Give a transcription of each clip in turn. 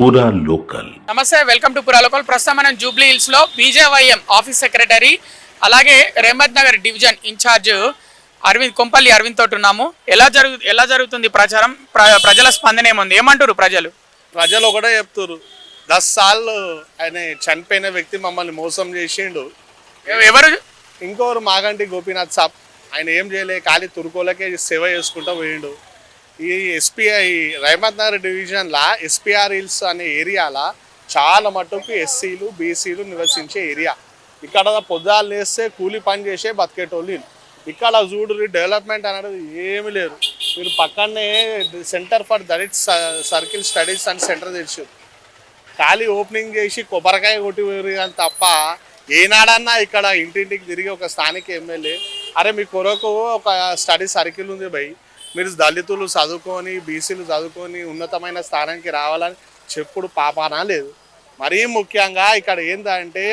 పూరా లోకల్ నమస్తే welcome to పురాలోకల్ ప్రస్తుతం మనం జూబ్లీ హిల్స్లో బీజేవైఎం ఆఫీస్ సెక్రటరీ అలాగే రేమత్ నగర్ డివిజన్ ఇన్ఛార్జ్ అరవింద్ కొంపల్లి అరవింద్ తోటి ఉన్నాము. ఎలా జరుగు ఎలా జరుగుతుంది ప్రచారం? ప్ర- ప్రజల స్పందన ఏముంది? ఏమంటారు ప్రజలు? ప్రజలు ఒకటే చెప్తున్నారు దస్ సార్లు ఆయన చనిపోయిన వ్యక్తి మమ్మల్ని మోసం చేసిండు. ఎవ- ఎవరు? ఇంకోరు మాగంటి గోపీనాథ్ సాబ్. ఆయన ఏం చేయలే ఖాళీ తురుకోలకే సేవ చేసుకుంటూ పోయిండు. ఈ ఎస్పీఐ రైమత్ నగర్ డివిజన్లా ఎస్పీఆర్ హిల్స్ అనే ఏరియాలా చాలా మటుకు ఎస్సీలు బీసీలు నివసించే ఏరియా. ఇక్కడ పొద్దాలు లేస్తే కూలి పని చేసే బతికేటోళ్ళు ఇక్కడ చూడు డెవలప్మెంట్ అనేది ఏమీ లేదు. మీరు పక్కనే centre for Dalit circle studies and centre తెచ్చారు ఖాళీ ఓపెనింగ్ చేసి కొబ్బరికాయ కొట్టి అని కానీ తప్ప ఏనాడన్నా ఇక్కడ ఇంటింటికి తిరిగి ఒక స్థానిక ఎమ్మెల్యే అరే మీ కొరకు ఒక స్టడీ సర్కిల్ ఉంది భయ్. మీరు దళితులు చదువుకొని బీసీలు చదువుకొని ఉన్నతమైన స్థానానికి రావాలని చెప్పుడు పాపానా లేదు. మరీ ముఖ్యంగా ఇక్కడ ఏంటంటే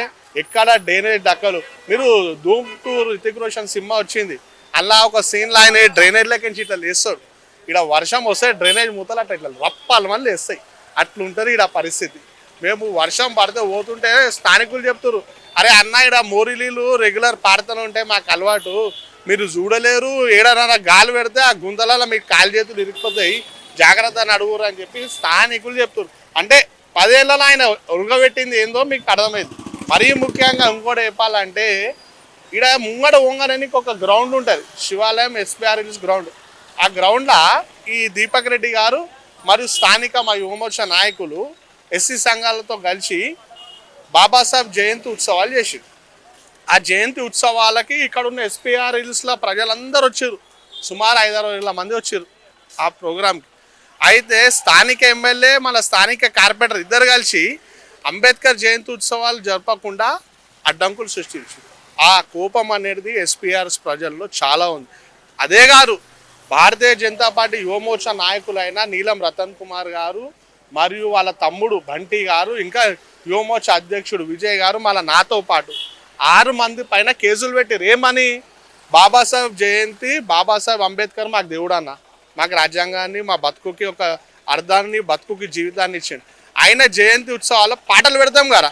ఎక్కడ డ్రైనేజ్ డక్కలు మీరు ధూమ్ టు రితిక్ రోషన్ సినిమా వచ్చింది. అలా ఒక సీన్లో ఆయన డ్రైనేజ్లోకి ఇట్లా లేస్తాడు. ఇక్కడ వర్షం వస్తే డ్రైనేజ్ మూతలు అట్లా ఇట్లా రప్పాలు మళ్ళీ వేస్తాయి అట్లుంటుంది ఇక్కడ పరిస్థితి. మేము వర్షం పడితే పోతుంటే స్థానికులు చెప్తారు అరే అన్న ఇక్కడ మోరిలీలు రెగ్యులర్ పాడుతూనే ఉంటే మాకు అలవాటు. మీరు చూడలేరు ఏడన్నా గాలి పెడితే ఆ గుంతలలో మీకు కాలు చేతులు ఇరిగిపోతాయి జాగ్రత్త అని అడుగురు అని చెప్పి స్థానికులు చెప్తారు అంటే పదేళ్ళలో ఆయన ఉరగబెట్టింది ఏందో మీకు అర్థమైంది. మరీ ముఖ్యంగా ఇంకోటి చెప్పాలంటే ఇక్కడ ముంగడ ఓంగడానికి ఒక గ్రౌండ్ ఉంటుంది. శివాలయం ఎస్పీఆర్ గ్రౌండ్. ఆ గ్రౌండ్లో ఈ దీపక్ రెడ్డి గారు మరియు స్థానిక మా యువమోర్చ నాయకులు ఎస్సీ సంఘాలతో కలిసి బాబాసాహెబ్ జయంతి ఉత్సవాలు చేసింది ఆ జయంతి ఉత్సవాలకి ఇక్కడ ఉన్న ఎస్పీఆర్ హిల్స్లో ప్రజలందరూ వచ్చారు. సుమారు ఐదారు వేల మంది వచ్చారు ఆ ప్రోగ్రాంకి అయితే స్థానిక ఎమ్మెల్యే మన స్థానిక కార్పొరేటర్ ఇద్దరు కలిసి అంబేద్కర్ జయంతి ఉత్సవాలు జరపకుండా అడ్డంకులు సృష్టించారు. ఆ కోపం అనేది ఎస్పీఆర్ఎస్ ప్రజల్లో చాలా ఉంది. అదే గారు భారతీయ జనతా పార్టీ యువమోర్చా నాయకులైన నీలం రతన్ కుమార్ గారు మరియు వాళ్ళ తమ్ముడు బంటి గారు ఇంకా యువమోర్చా అధ్యక్షుడు విజయ్ గారు మళ్ళీ నాతో పాటు ఆరు మంది పైన కేసులు పెట్టారు ఏమని బాబాసాహెబ్ జయంతి బాబాసాహెబ్ అంబేద్కర్ మాకు దేవుడు అన్న మాకు రాజ్యాంగాన్ని మా బతుకుకి ఒక అర్థాన్ని బతుకుకి జీవితాన్ని ఇచ్చిండు. ఆయన జయంతి ఉత్సవాల్లో పాటలు పెడతాం కదా.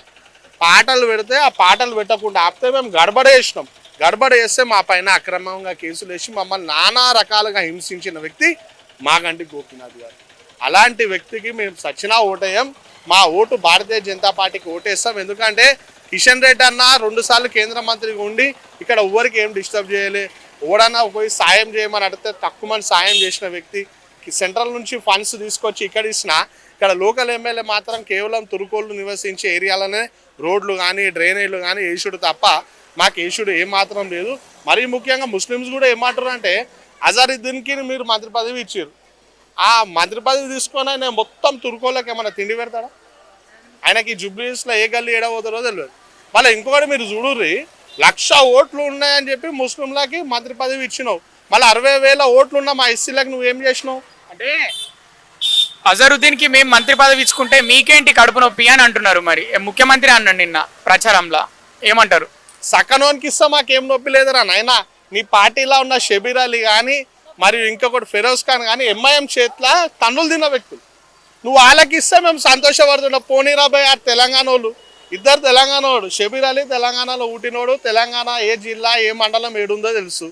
పాటలు పెడితే ఆ పాటలు పెట్టకుండా ఆపితే మేము గడబడ వేసినాం గడబడ వేస్తే మా పైన అక్రమంగా కేసులు వేసి మమ్మల్ని నానా రకాలుగా హింసించిన వ్యక్తి మాగంటి గోపినాథ్ గారు. అలాంటి వ్యక్తికి మేము సచ్చినా ఓటేయం. మా ఓటు భారతీయ జనతా పార్టీకి ఓటేస్తాం. ఎందుకంటే కిషన్ రెడ్డి అన్న రెండు సార్లు కేంద్ర మంత్రిగా ఉండి ఇక్కడ ఎవరికి ఏం డిస్టర్బ్ చేయలే. ఎవడన్నా పోయి సాయం చేయమని అడిగితే తక్కువ మంది సాయం చేసిన వ్యక్తి సెంట్రల్ నుంచి ఫండ్స్ తీసుకొచ్చి ఇక్కడ ఇచ్చిన ఇక్కడ లోకల్ ఎమ్మెల్యే మాత్రం కేవలం తురుకోళ్ళు నివసించే ఏరియాలోనే రోడ్లు కానీ డ్రైనేజ్లు కానీ ఏషుడు తప్ప మాకు ఏషుడు ఏమాత్రం లేదు. మరీ ముఖ్యంగా ముస్లిమ్స్ కూడా ఏమంటారు అంటే అజారుద్దీన్కి మీరు మంత్రి పదవి ఇచ్చారు ఆ మంత్రి పదవి తీసుకొని ఆయన మొత్తం తురుకోళ్ళకి ఏమైనా తిండి పెడతాడా? ఆయనకి జుబ్లీస్లో ఏ గల్లీ ఏడవతారో తెలియదు మళ్ళీ ఇంకొకటి మీరు చూడుర్రి లక్ష ఓట్లు ఉన్నాయని చెప్పి ముస్లింలకి మంత్రి పదవి ఇచ్చినావు. మళ్ళీ అరవై వేల ఓట్లు ఉన్న మా ఎస్సీలకు నువ్వేం చేసినావు? అంటే అజరుద్దీన్కి మేము మంత్రి పదవి ఇచ్చుకుంటే మీకేంటి కడుపు నొప్పి అని అంటున్నారు మరి. ముఖ్యమంత్రి అన్నాడు నిన్న ప్రచారంలో. ఏమంటారు? సకనోనికి ఇస్తా మాకేం నొప్పి లేదురా నాయనా. నీ పార్టీలో ఉన్న షబీర్ అలీ కానీ మరియు ఇంకొకటి ఫిరోజ్ ఖాన్ కానీ ఎంఐఎం చేతిలో తన్నులు తిన్న వ్యక్తులు. నువ్వు వాళ్ళకి ఇస్తే మేము సంతోషపడుతున్నాం పోనీరా భయ్ ఆ తెలంగాణ వాళ్ళు. ఇద్దరు తెలంగాణ వాడు. షబీర్ అలీ తెలంగాణలో ఊటినోడు. తెలంగాణ ఏ జిల్లా ఏ మండలం ఏడుందో తెలుసు.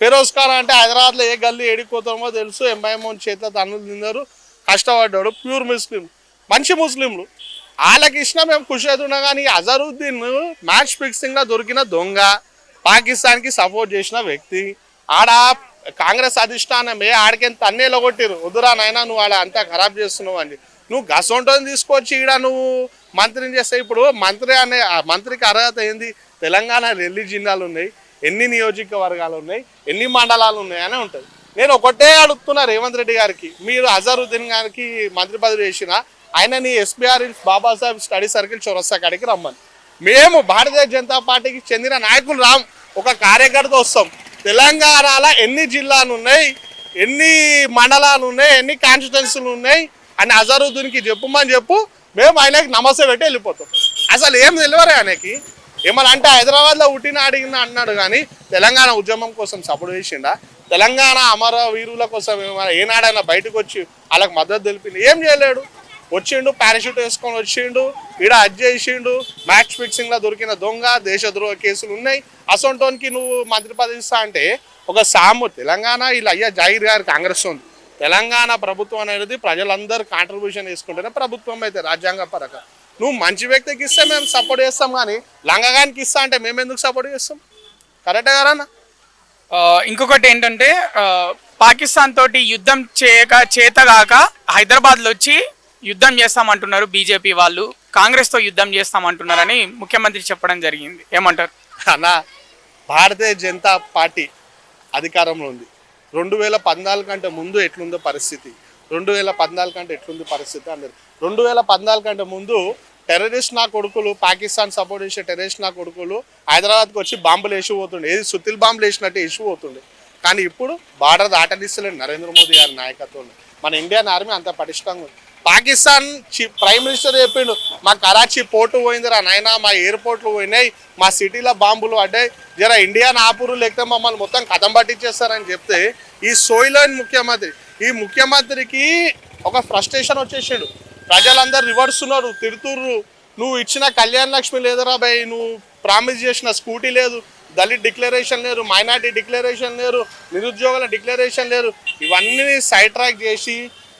ఫిరోజ్ ఖాన్ అంటే హైదరాబాద్లో ఏ గల్లీ ఏడిపోతామో తెలుసు. ఎంఐఎం చేతిలో తన్నులు తిందరు కష్టపడ్డాడు. Pure Muslim. మంచి ముస్లింలు. వాళ్ళకి ఇష్టం మేము ఖుషి అవుతున్నాం కానీ అజరుద్దీన్ మ్యాచ్ ఫిక్సింగ్లో దొరికిన దొంగ పాకిస్తాన్కి సపోర్ట్ చేసిన వ్యక్తి. ఆడ కాంగ్రెస్ అధిష్టానమే ఆడికి తన్నేలో కొట్టిరు వద్దురా నాయన నువ్వు ఆడ అంతా ఖరాబ్ చేస్తున్నావు అని. నువ్వు గసొంటని తీసుకొచ్చి ఈడ నువ్వు మంత్రిని చేస్తే. ఇప్పుడు మంత్రి అనే మంత్రికి అర్హత ఏంది? తెలంగాణ ఎన్ని జిల్లాలు ఉన్నాయి. ఎన్ని నియోజకవర్గాలు ఉన్నాయి? ఎన్ని మండలాలు ఉన్నాయి అని ఉంటుంది. నేను ఒకటే అడుగుతున్నా రేవంత్ రెడ్డి గారికి. మీరు అజరుద్దీన్ గారికి మంత్రి పదవి చేసిన ఆయన నీ ఎస్బీఆర్ బాబాసాహెబ్ స్టడీ సర్కిల్ చౌరస్తా కాడికి రమ్మని. మేము భారతీయ జనతా పార్టీకి చెందిన నాయకులు రాం. ఒక కార్యకర్త వస్తాం. తెలంగాణలో ఎన్ని జిల్లాలు ఉన్నాయి? ఎన్ని మండలాలు ఉన్నాయి? ఎన్ని కాన్స్టిట్యున్సీలు ఉన్నాయి? అని అజరుద్దీన్కి చెప్పమని చెప్పు మేము ఆయనకి నమస్తే పెట్టి వెళ్ళిపోతాం. అసలు ఏం తెలియరు ఆయనకి. ఏమని అంటే హైదరాబాద్లో పుట్టిన అడిగిన అన్నాడు కానీ తెలంగాణ ఉద్యమం కోసం సపోర్ట్ చేసిండా? తెలంగాణ అమర వీరుల కోసం ఏమైనా ఏనాడైనా బయటకు వచ్చి వాళ్ళకి మద్దతు తెలిపింది? ఏం చేయలేడు. వచ్చిండు పారాషూట్ వేసుకొని వచ్చిండు ఈడ హజ్ చేసిండు మ్యాచ్ ఫిక్సింగ్లో దొరికిన దొంగ దేశద్రోహ కేసులు ఉన్నాయి. అసొంటోనికి నువ్వు మంత్రి పదవి ఇస్తా అంటే ఒక సాము తెలంగాణ ఇలా అయ్యా జాహీర్ గారు కాంగ్రెస్ ఉంది. తెలంగాణ ప్రభుత్వం అనేది ప్రజలందరూ కాంట్రిబ్యూషన్ చేసుకుంటేనే ప్రభుత్వం అయితే రాజ్యాంగ పరంగా. నువ్వు మంచి వ్యక్తికి ఇస్తే మేము సపోర్ట్ చేస్తాం కానీ లంగగానికి ఇస్తా అంటే మేము ఎందుకు సపోర్ట్ చేస్తాం? కరెక్టే కదా ఇంకొకటి ఏంటంటే పాకిస్తాన్ తోటి యుద్ధం చేయక చేతగాక హైదరాబాద్లో వచ్చి యుద్ధం చేస్తామంటున్నారు బీజేపీ వాళ్ళు. కాంగ్రెస్తో యుద్ధం చేస్తామంటున్నారని ముఖ్యమంత్రి చెప్పడం జరిగింది. ఏమంటారు? అన్న భారతీయ జనతా పార్టీ అధికారంలో ఉంది. రెండు వేల పద్నాలుగు కంటే ముందు ఎట్లుందో పరిస్థితి. రెండు వేల పద్నాలుగు కంటే ఎట్లుంది పరిస్థితి అన్నారు రెండు వేల పద్నాలుగు కంటే ముందు టెర్రరిస్ట్ నా కొడుకులు పాకిస్తాన్ సపోర్ట్ చేసే టెర్రరిస్ట్ నా కొడుకులు హైదరాబాద్కి వచ్చి బాంబులు వేసి పోతుండే. ఏది సుతిల్ బాంబులు వేసినట్టు వేసి పోతుండే. కానీ ఇప్పుడు బార్డర్ దాటనిస్తలేదు నరేంద్ర మోదీ గారి నాయకత్వంలో. మన ఇండియన్ ఆర్మీ అంత పటిష్టంగా ఉంది. పాకిస్తాన్ ప్రైమ్ మినిస్టర్ చెప్పిండు మా కరాచీ పోర్టు పోయిందిరా నాయన మా ఎయిర్పోర్ట్లు పోయినాయి మా సిటీలో బాంబులు పడ్డాయి జర ఇండియా నాపూరు లేకపోతే మమ్మల్ని మొత్తం కథం పట్టించేస్తారని చెప్తే ఈ సోయిలోని ముఖ్యమంత్రి ఈ ముఖ్యమంత్రికి ఒక ఫ్రస్ట్రేషన్ వచ్చేసాడు. ప్రజలందరూ రివర్స్ ఉన్నారు తిరుతుర్రు నువ్వు ఇచ్చిన కళ్యాణ్ లక్ష్మి లేదురా భయ్ నువ్వు ప్రామిస్ చేసిన స్కూటీ లేదు దళిత్ డిక్లరేషన్ లేరు మైనార్టీ డిక్లరేషన్ లేరు నిరుద్యోగుల డిక్లరేషన్ లేరు ఇవన్నీ సైడ్ ట్రాక్ చేసి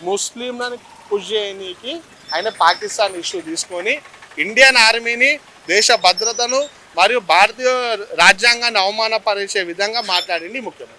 ముస్లింలను పుష్ చేయనీకి ఆయన పాకిస్తాన్ ఇష్యూ తీసుకొని ఇండియన్ ఆర్మీని దేశ భద్రతను మరియు భారతీయ రాజ్యాంగాన్ని అవమానపరిచే విధంగా మాట్లాడింది ముఖ్యమంత్రి.